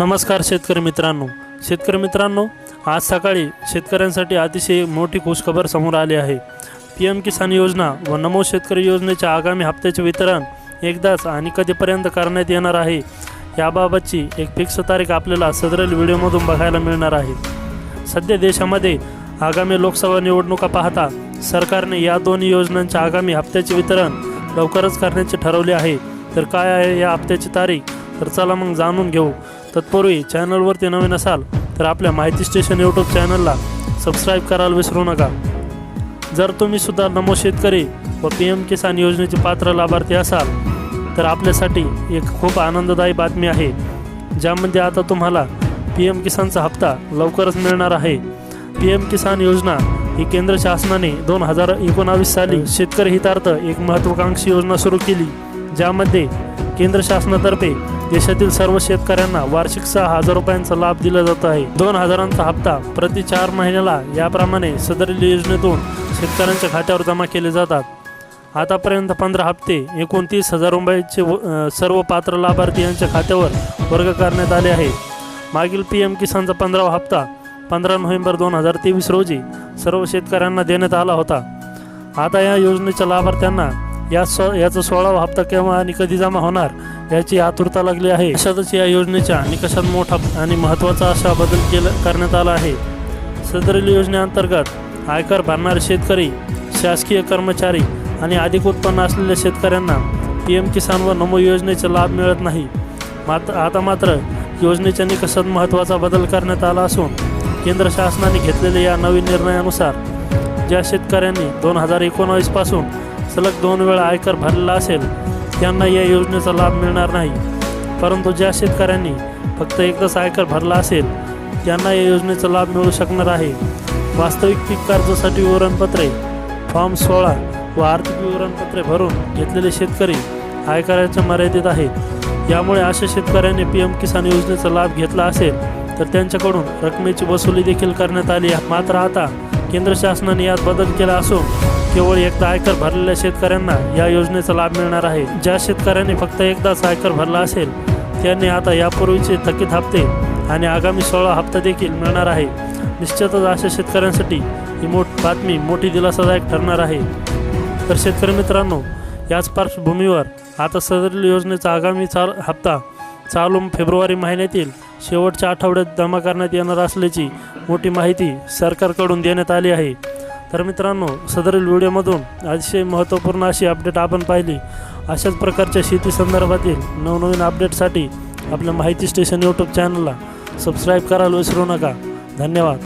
नमस्कार शेतकरी मित्रांनो. शेतकरी मित्रांनो आज सकाळी शेतकऱ्यांसाठी अतिशय मोठी खुशखबर समोर आली आहे. पी एम किसान योजना व नमो शेतकरी योजनेच्या आगामी हप्त्याचे वितरण एकदाच आणि कधीपर्यंत करण्यात येणार आहे याबाबतची एक फिक्स तारीख आपल्याला सदरेल व्हिडिओमधून बघायला मिळणार आहे. सध्या देशामध्ये आगामी लोकसभा निवडणुका पाहता सरकारने या दोन्ही योजनांच्या आगामी हप्त्याचे वितरण लवकरच करण्याचे ठरवले आहे. तर काय आहे या हप्त्याची तारीख? तर चला मग जाणून घेऊ. तत्पूर्वी चॅनलवरती नवीन असाल तर आपल्या माहिती स्टेशन यूट्यूब चॅनलला सबस्क्राईब करायला विसरू नका. जर तुम्ही सुद्धा नमो शेतकरी व पी एम किसान योजनेचे पात्र लाभार्थी असाल तर आपल्यासाठी एक खूप आनंददायी बातमी आहे ज्यामध्ये आता तुम्हाला पी एम किसानचा हप्ता लवकरच मिळणार आहे. पी एम किसान योजना ही केंद्र शासनाने दोन हजार एकोणावीस साली शेतकरी हितार्थ एक महत्त्वाकांक्षी योजना सुरू केली ज्यामध्ये केंद्र शासनातर्फे देशातील सर्व शेतकऱ्यांना वार्षिक सहा हजार रुपयांचा लाभ दिला जात आहे. दोन हजारांचा हप्ता प्रति चार महिन्याला याप्रमाणे सदरील योजनेतून शेतकऱ्यांच्या खात्यावर जमा केले जातात. आतापर्यंत पंधरा हप्ते एकोणतीस हजार रुपयाचे व- सर्व पात्र लाभार्थी यांच्या खात्यावर वर्ग करण्यात आले आहे मागील पी एम किसानचा पंधरावा हप्ता पंधरा नोव्हेंबर दोन हजार तेवीस रोजी सर्व शेतकऱ्यांना देण्यात आला होता. आता या योजनेच्या लाभार्थ्यांना या सो याचा सोळावा हप्ता केव्हा आणि कधी जमा होणार याची आतुरता लागली आहे. अशातच या योजनेच्या निकषात मोठा आणि महत्त्वाचा असा बदल केला करण्यात आला आहे. सदरील योजनेअंतर्गत आयकर भरणारे शेतकरी शासकीय कर्मचारी आणि अधिक उत्पन्न असलेल्या शेतकऱ्यांना पी एम किसान व नमो योजनेचा लाभ मिळत नाही. मात्र आता मात्र योजनेच्या निकषात महत्त्वाचा बदल करण्यात आला असून केंद्र शासनाने घेतलेल्या या नवीन निर्णयानुसार ज्या शेतकऱ्यांनी दोन हजार एकोणावीसपासून सलग दोन वेळा आयकर भरलेला असेल त्यांना या योजनेचा लाभ मिळणार नाही. परंतु ज्या शेतकऱ्यांनी फक्त एकदाच आयकर भरला असेल त्यांना या योजनेचा लाभ मिळू शकणार आहे. वास्तविक पीक कर्जासाठी विवरणपत्रे फॉर्म सोळा व आर्थिक विवरणपत्रे भरून घेतलेले शेतकरी आयकराच्या मर्यादित आहेत. यामुळे अशा शेतकऱ्यांनी पी एम किसान योजनेचा लाभ घेतला असेल तर त्यांच्याकडून रकमेची वसुली देखील करण्यात आली. आहे मात्र आता केंद्र शासनाने यात बदल केला असून केवळ एकदा आयकर भरलेल्या शेतकऱ्यांना या योजनेचा लाभ मिळणार आहे. ज्या शेतकऱ्यांनी फक्त एकदाच आयकर भरला असेल त्यांनी आता यापूर्वीचे थकीत हप्ते आणि आगामी सोळा हप्ता देखील मिळणार आहे. निश्चितच अशा शेतकऱ्यांसाठी ही मोठ बातमी मोठी दिलासादायक ठरणार आहे. तर शेतकरी मित्रांनो याच पार्श्वभूमीवर आता सदरील योजनेचा आगामी चाल हप्ता चालू फेब्रुवारी महिन्यातील शेवटच्या आठवड्यात जमा करण्यात येणार असल्याची मोठी माहिती सरकारकडून देण्यात आली आहे. तर मित्रांनो सदरील व्हिडिओमधून अतिशय महत्त्वपूर्ण अशी अपडेट आपण पाहिली. अशाच प्रकारच्या शेती संदर्भातील नवनवीन अपडेटसाठी आपल्या माहिती स्टेशन यूट्यूब चॅनलला सबस्क्राईब करायला विसरू नका. धन्यवाद.